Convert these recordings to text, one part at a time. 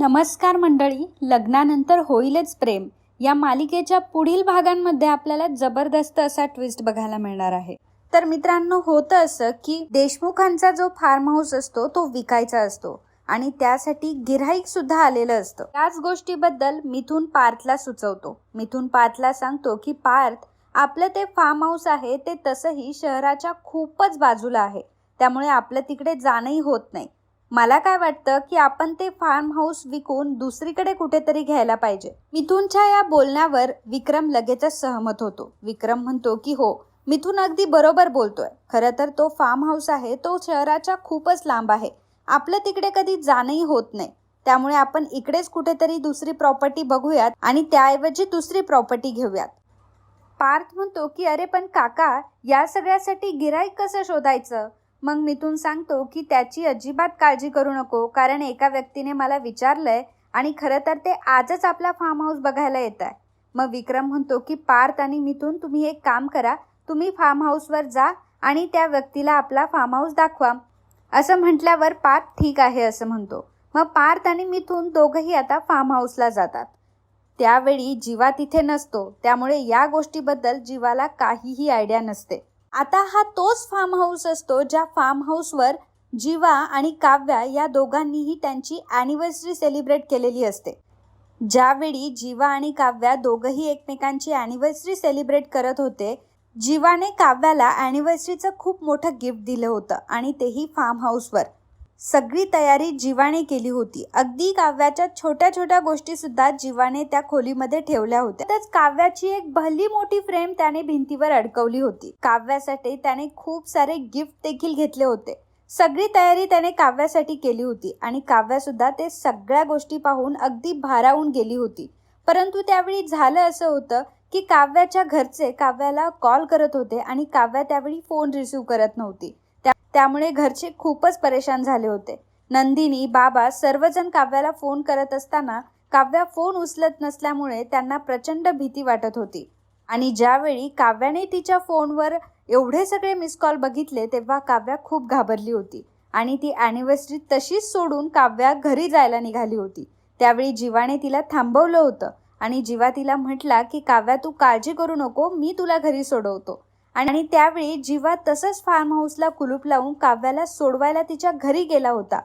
नमस्कार मंडळी लग्नानंतर होईलच प्रेम. या मालिकेच्या पुढील भागांमध्ये आपल्याला जबरदस्त असा ट्विस्ट बघायला मिळणार आहे. तर मित्रांनो होतं असं की देशमुखांचा जो फार्म हाऊस असतो तो विकायचा असतो आणि त्यासाठी गिराईक सुद्धा आलेलं असतं. त्याच गोष्टीबद्दल मिथून पार्थला सुचवतो. मिथून पार्थला सांगतो की पार्थ आपलं ते फार्म हाऊस आहे ते तसंही शहराच्या खूपच बाजूला आहे. त्यामुळे आपलं तिकडे जाणंही होत नाही. मला काय वाटतं की आपण ते फार्म हाऊस विकून दुसरीकडे कुठेतरी घ्यायला पाहिजे. मिथूनच्या या बोलण्यावर विक्रम लगेचच सहमत होतो. विक्रम म्हणतो की हो मिथून अगदी बरोबर बोलतोय. खरं तर तो फार्म हाऊस आहे. तो शहराच्या खूपच लांब आहे. आपलं तिकडे कधी जाणंही होत नाही. त्यामुळे आपण इकडेच कुठेतरी दुसरी प्रॉपर्टी बघूयात आणि त्याऐवजी दुसरी प्रॉपर्टी घेऊयात. पार्थ म्हणतो की अरे पण काका या सगळ्यासाठी गिराईक कसं शोधायचं? मग मिथून सांगतो की त्याची अजिबात काळजी करू नको कारण एका व्यक्तीने मला विचारलंय आणि खरं तर ते आजच आपला फार्म हाऊस बघायला येत आहे मग विक्रम म्हणतो की पार्थ आणि मिथून तुम्ही एक काम करा तुम्ही फार्म हाऊसवर जा आणि त्या व्यक्तीला आपला फार्म हाऊस दाखवा. असं म्हटल्यावर पार्थ ठीक आहे असं म्हणतो. मग पार्थ आणि मिथून दोघंही आता फार्म हाऊसला जातात. त्यावेळी जीवा तिथे नसतो त्यामुळे या गोष्टीबद्दल जीवाला काहीही आयडिया नसते. आता हा तोच फार्म हाऊस असतो ज्या फार्म हाऊसवर जीवा आणि काव्या या दोघांनीही त्यांची ॲनिव्हर्सरी सेलिब्रेट केलेली असते. ज्यावेळी जीवा आणि काव्या दोघंही एकमेकांची ॲनिव्हर्सरी सेलिब्रेट करत होते जीवाने काव्याला ॲनिव्हर्सरीचं खूप मोठं गिफ्ट दिलं होतं आणि तेही फार्म हाऊसवर सगळी तयारी जीवाने केली होती. अगदी काव्याच्या छोट्या छोट्या गोष्टी सुद्धा जीवाने त्या खोलीमध्ये ठेवल्या होत्या. त्याच काव्याची एक भली मोठी फ्रेम त्याने भिंतीवर अडकवली होती. काव्यासाठी त्याने खूप सारे गिफ्ट देखील घेतले होते. सगळी तयारी त्याने काव्यासाठी केली होती आणि काव्या सुद्धा ते सगळ्या गोष्टी पाहून अगदी भारावून गेली होती. परंतु त्यावेळी झालं असं होतं की काव्याच्या घरचे काव्याला कॉल करत होते आणि काव्या त्यावेळी फोन रिसीव्ह करत नव्हती. त्यामुळे घरचे खूपच परेशान झाले होते. नंदिनी बाबा सर्वजण काव्याला फोन करत असताना काव्या फोन उचलत नसल्यामुळे त्यांना प्रचंड भीती वाटत होती. आणि ज्यावेळी काव्याने तिच्या फोनवर एवढे सगळे मिस कॉल बघितले तेव्हा काव्या खूप घाबरली होती. आणि ती ॲनिव्हर्सरी तशीच सोडून काव्या घरी जायला निघाली होती. त्यावेळी जीवाने तिला थांबवलं होतं. आणि जीवा तिला म्हटला की काव्या तू काळजी करू नको मी तुला घरी सोडवतो. आणि त्यावेळी जीवा तसंच फार्म हाऊसला कुलूप लावून काव्याला सोडवायला तिच्या घरी गेला होता.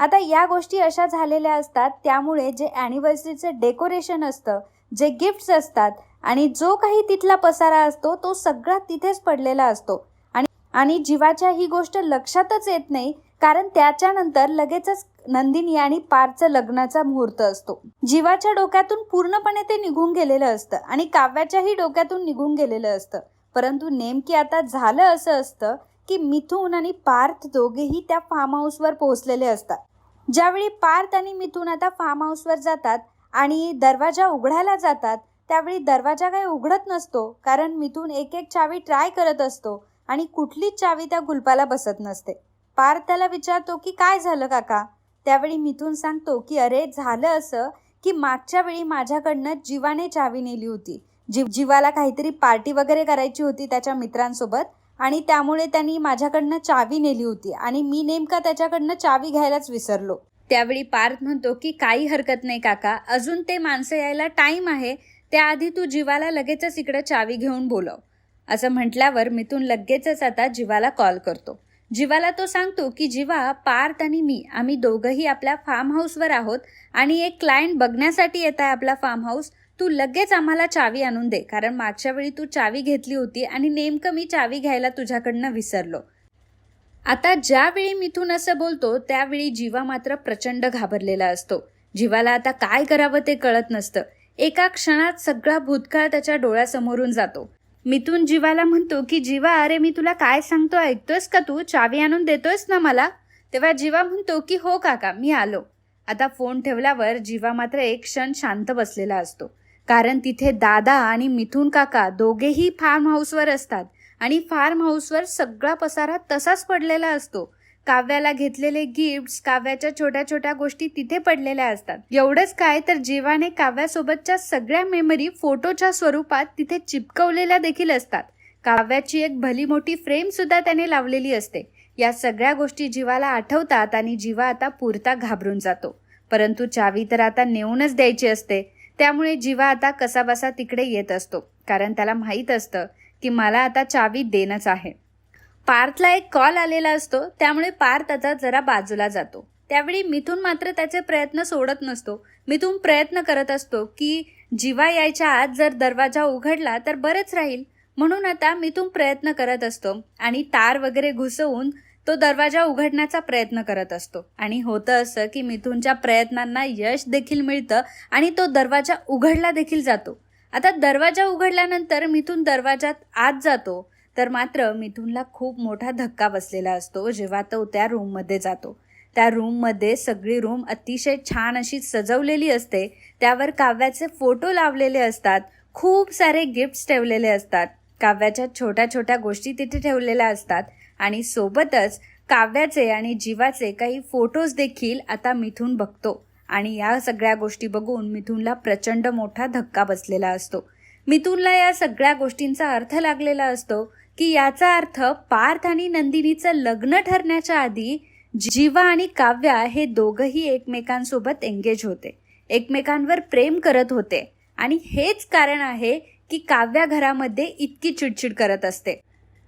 आता या गोष्टी अशा झालेल्या असतात त्यामुळे जे ॲनिव्हर्सरीचं डेकोरेशन असतं जे गिफ्ट्स असतात आणि जो काही तिथला पसारा असतो तो सगळा तिथेच पडलेला असतो. आणि आणि जीवाच्या ही गोष्ट लक्षातच येत नाही कारण त्याच्यानंतर लगेचच नंदिनी आणि पारचं लग्नाचा मुहूर्त असतो. जीवाच्या डोक्यातून पूर्णपणे ते निघून गेलेलं असतं आणि काव्याच्याही डोक्यातून निघून गेलेलं असतं. परंतु नेमकी आता झालं असं असतं की मिथून आणि पार्थ दोघेही त्या फार्म हाऊसवर पोहोचलेले असतात. ज्यावेळी पार्थ आणि मिथून आता फार्म हाऊसवर जातात आणि दरवाजा उघडायला जातात त्यावेळी दरवाजा काही उघडत नसतो कारण मिथून एक एक चावी ट्राय करत असतो आणि कुठलीच चावी त्या गुलपाला बसत नसते. पार्थ त्याला विचारतो की काय झालं काका? त्यावेळी मिथून सांगतो की अरे झालं असं की मागच्या वेळी माझ्याकडनं जीवाने चावी नेली होती. जीव जीवाला काहीतरी पार्टी वगैरे करायची होती त्याच्या मित्रांसोबत आणि त्यामुळे त्यांनी माझ्याकडनं चावी नेली होती आणि मी नेमका त्याच्याकडनं चावी घ्यायलाच विसरलो. त्यावेळी पार्थ म्हणतो की काही हरकत नाही काका अजून ते माणसं यायला टाईम आहे त्याआधी तू जीवाला लगेचच इकडं चावी घेऊन बोलव. असं म्हटल्यावर मिथून लगेचच आता जीवाला कॉल करतो. जीवाला तो सांगतो की जीवा पार्थ आणि मी आम्ही दोघंही आपल्या फार्म हाऊसवर आहोत आणि एक क्लायंट बघण्यासाठी येत आहे आपला फार्म हाऊस तू लगेच आम्हाला चावी आणून दे कारण मागच्या वेळी तू चावी घेतली होती आणि नेमकं मी चावी घ्यायला तुझ्याकडनं विसरलो. आता ज्यावेळी मिथून असं बोलतो त्यावेळी जीवा मात्र प्रचंड घाबरलेला असतो. जीवाला आता काय करावं ते कळत नसतं. एका क्षणात सगळा भूतकाळ त्याच्या डोळ्यासमोरून जातो. मिथून जीवाला म्हणतो की जीवा अरे मी तुला काय सांगतो ऐकतोयस का तू? चावी आणून देतोयस ना मला? तेव्हा जीवा म्हणतो की हो काका मी आलो. आता फोन ठेवल्यावर जीवा मात्र एक क्षण शांत बसलेला असतो. कारण तिथे दादा आणि मिथून काका दोघेही फार्म हाऊसवर असतात. आणि फार्म हाऊसवर सगळा पसारा तसाच पडलेला असतो. काव्याला घेतलेले गिफ्ट्स काव्याच्या छोट्या छोट्या गोष्टी तिथे पडलेल्या असतात. एवढंच काय तर जीवाने काव्यासोबतच्या सगळ्या मेमरी फोटोच्या स्वरूपात तिथे चिपकवलेल्या देखील असतात. काव्याची एक भली मोठी फ्रेम सुद्धा त्याने लावलेली असते. या सगळ्या गोष्टी जीवाला आठवतात आणि जीवा आता पुरता घाबरून जातो. परंतु चावी तर आता नेऊनच द्यायची असते. त्यामुळे जीवा आता कसाबसा तिकडे येत असतो. कारण त्याला माहीत असतं की मला आता चावी देणंच आहे. पार्थला एक कॉल आलेला असतो. त्यामुळे पार्थ आता जरा बाजूला जातो. त्यावेळी मिथून मात्र त्याचे प्रयत्न सोडत नसतो. मिथून प्रयत्न करत असतो की जीवा यायच्या आत जर दरवाजा उघडला तर बरंच राहील. म्हणून आता मिथून प्रयत्न करत असतो आणि तार वगैरे घुसवून तो दरवाजा उघडण्याचा प्रयत्न करत असतो. आणि होतं असं की मिथूनच्या प्रयत्नांना यश देखील मिळतं आणि तो दरवाजा उघडला देखील जातो. आता दरवाजा उघडल्यानंतर मिथून दरवाजात आत जातो. तर मात्र मिथूनला खूप मोठा धक्का बसलेला असतो जेव्हा तो त्या रूममध्ये जातो. त्या रूममध्ये सगळी रूम अतिशय छान अशी सजवलेली असते. त्यावर काव्याचे फोटो लावलेले असतात. खूप सारे गिफ्ट्स ठेवलेले असतात. काव्याच्या छोट्या छोट्या गोष्टी तिथे ठेवलेल्या असतात. आणि सोबतच काव्याचे आणि जीवाचे काही फोटोज देखील आता मिथून बघतो. आणि या सगळ्या गोष्टी बघून मिथूनला प्रचंड मोठा धक्का बसलेला असतो. मिथूनला या सगळ्या गोष्टींचा अर्थ लागलेला असतो की याचा अर्थ पार्थ आणि नंदिनीचं लग्न ठरण्याच्या आधी जीवा आणि काव्या हे दोघंही एकमेकांसोबत एंगेज होते. एकमेकांवर प्रेम करत होते. आणि हेच कारण आहे की काव्या घरामध्ये इतकी चिडचिड करत असते.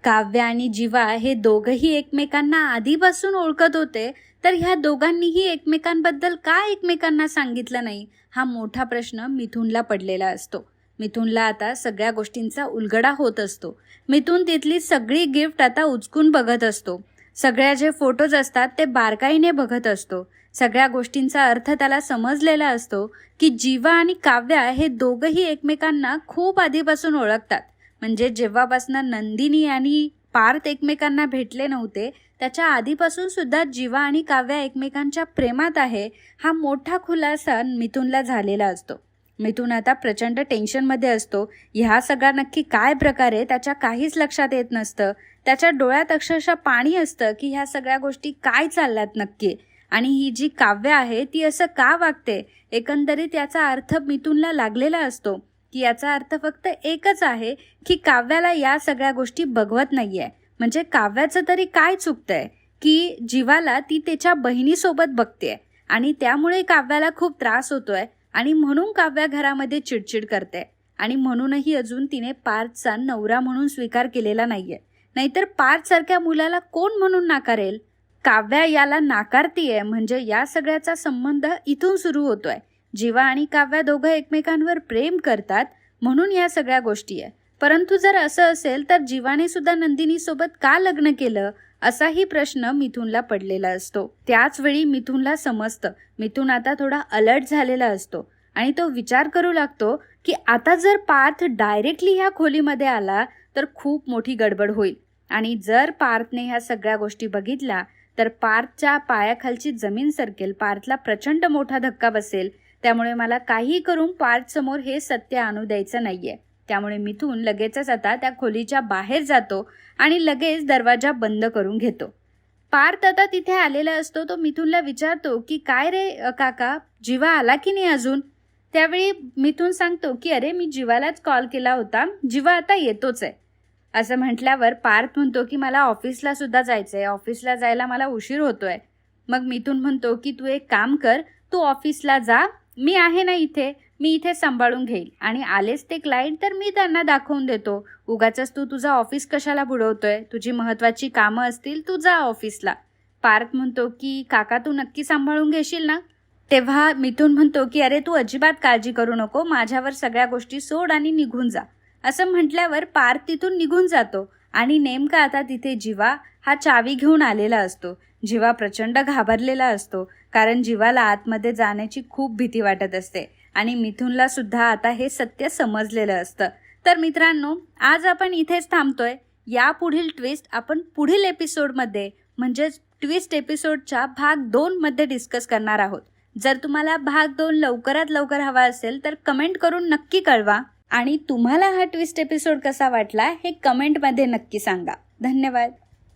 काव्य आणि जीवा हे दोघंही एकमेकांना आधीपासून ओळखत होते तर ह्या दोघांनीही एकमेकांबद्दल का एकमेकांना सांगितलं नाही? हा मोठा प्रश्न मिथुनला पडलेला असतो. मिथूनला आता सगळ्या गोष्टींचा उलगडा होत असतो. मिथून तिथली सगळी गिफ्ट आता उचकून बघत असतो. सगळ्या जे फोटोज असतात ते बारकाईने बघत असतो. सगळ्या गोष्टींचा अर्थ त्याला समजलेला असतो की जीवा आणि काव्या हे दोघंही एकमेकांना खूप आधीपासून ओळखतात. म्हणजे जेव्हापासनं नंदिनी आणि पार्थ एकमेकांना भेटले नव्हते त्याच्या आधीपासून सुद्धा जीवा आणि काव्या एकमेकांच्या प्रेमात आहे हा मोठा खुलासा मिथूनला झालेला असतो. मिथून आता प्रचंड टेन्शनमध्ये असतो. ह्या सगळा नक्की काय प्रकारे त्याच्या काहीच लक्षात येत नसतं. त्याच्या डोळ्यात अक्षरशः पाणी असतं की ह्या सगळ्या गोष्टी काय चालल्यात नक्की. आणि ही जी काव्य आहे ती असं का वागते? एकंदरीत याचा अर्थ मिथूनला लागलेला असतो. की याचा अर्थ फक्त एकच आहे की काव्याला या सगळ्या गोष्टी बघवत नाहीये. म्हणजे काव्याचं तरी काय चुकतंय? की जीवाला ती त्याच्या बहिणीसोबत बघते आणि त्यामुळे काव्याला खूप त्रास होतोय आणि म्हणून काव्या घरामध्ये चिडचिड करते. आणि म्हणूनही अजून तिने पार्थचा नवरा म्हणून स्वीकार केलेला नाहीये. नाहीतर पार्थ सारख्या मुलाला कोण म्हणून नाकारेल? काव्या याला नाकारतीये म्हणजे या सगळ्याचा संबंध इथून सुरू होतोय. जीवा आणि काव्या दोघं एकमेकांवर प्रेम करतात म्हणून या सगळ्या गोष्टी आहे परंतु जर असं असेल तर जीवाने सुद्धा नंदिनीसोबत का लग्न केलं? असाही प्रश्न मिथुनला पडलेला असतो. त्याच वेळी मिथुनला समजतं. मिथून आता थोडा अलर्ट झालेला असतो आणि तो विचार करू लागतो की आता जर पार्थ डायरेक्टली ह्या खोलीमध्ये आला तर खूप मोठी गडबड होईल. आणि जर पार्थने ह्या सगळ्या गोष्टी बघितल्या तर पार्थच्या पायाखालची जमीन सरकेल. पार्थला प्रचंड मोठा धक्का बसेल. त्यामुळे मला काही करून पार्थ समोर हे सत्य आणू द्यायचं नाहीये. त्यामुळे मिथून लगेचच आता त्या खोलीच्या बाहेर जातो आणि लगेच दरवाजा बंद करून घेतो. पार्थ आता तिथे आलेला असतो तो मिथूनला विचारतो की काय रे काका? जीवा आला की नाही अजून? त्यावेळी मिथून सांगतो की अरे मी जीवालाच कॉल केला होता. जीवा आता येतोच आहे असं म्हटल्यावर पार्थ म्हणतो की मला ऑफिसला सुद्धा आहे ऑफिसला जायला मला उशीर होतोय. मग मिथून म्हणतो की तू एक काम कर. तू ऑफिसला जा. मी आहे ना इथे मी इथे सांभाळून घेईल. आणि आलेच ते क्लायंट तर मी त्यांना दाखवून देतो. उगाचच तू तुझा ऑफिस कशाला बुडवतोय? तुझी महत्वाची कामं असतील तू जा ऑफिसला पार्थ म्हणतो की काका तू नक्की सांभाळून घेशील ना? तेव्हा मिथून म्हणतो की अरे तू अजिबात काळजी करू नको. माझ्यावर सगळ्या गोष्टी सोड आणि निघून जा. असं म्हटल्यावर पार्थ तिथून निघून जातो. आणि नेमका आता तिथे जिवा हा चावी घेऊन आलेला असतो. जिवा प्रचंड घाबरलेला असतो. कारण जीवाला आतमध्ये जाण्याची खूप भीती वाटत असते. आणि मिथुनला सुद्धा आता हे सत्य समजलेलं असतं. तर मित्रांनो आज आपण इथेच थांबतोय. या पुढील ट्विस्ट आपण पुढील एपिसोडमध्ये म्हणजेच ट्विस्ट एपिसोडच्या भाग दोनमध्ये डिस्कस करणार आहोत. जर तुम्हाला भाग दोन लवकरात लवकर हवा असेल तर कमेंट करून नक्की कळवा. आणि तुम्हाला हा ट्विस्ट एपिसोड कसा वाटला हे कमेंटमध्ये नक्की सांगा. धन्यवाद.